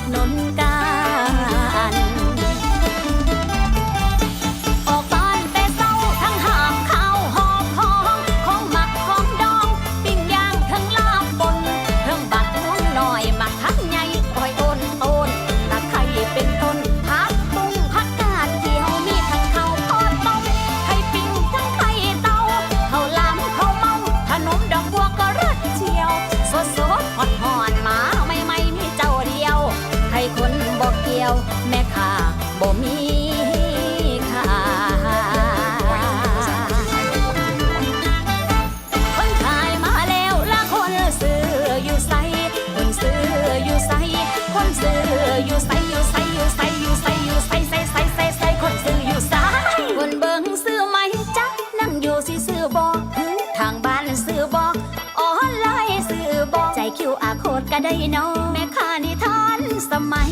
ดนุนกัน สิซื้อบ่ทางบ้านซื้อบ่ออนไลน์ซื้อบ่ใจคิวอาโคดก็ได้เน้องแม่ค้านิทานสมัย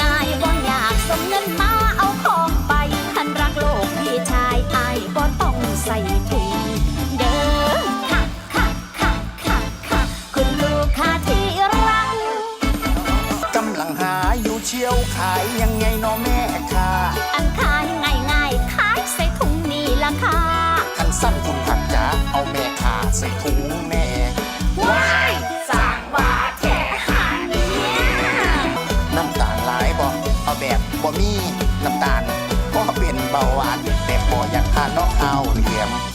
ง่ายๆบ่อยากส่งเงินมาเอาของไปคันรักโลกพี่ชายอายบ่ต้องใส่ถุงเด้อค่ะค่ะค่ะค่ะค่ะคุณลูกค้าที่รักกำลังหาอยู่เชียวขายยังไงเนาะแม่ค่ะอันขายง่ายง่ายๆขายใส่ถุงนี่ละค่ะ บ่มีน้ำตาลก็เป็นเบาหวานแต่บ่อยากทานนอกเอาเหลี่ยม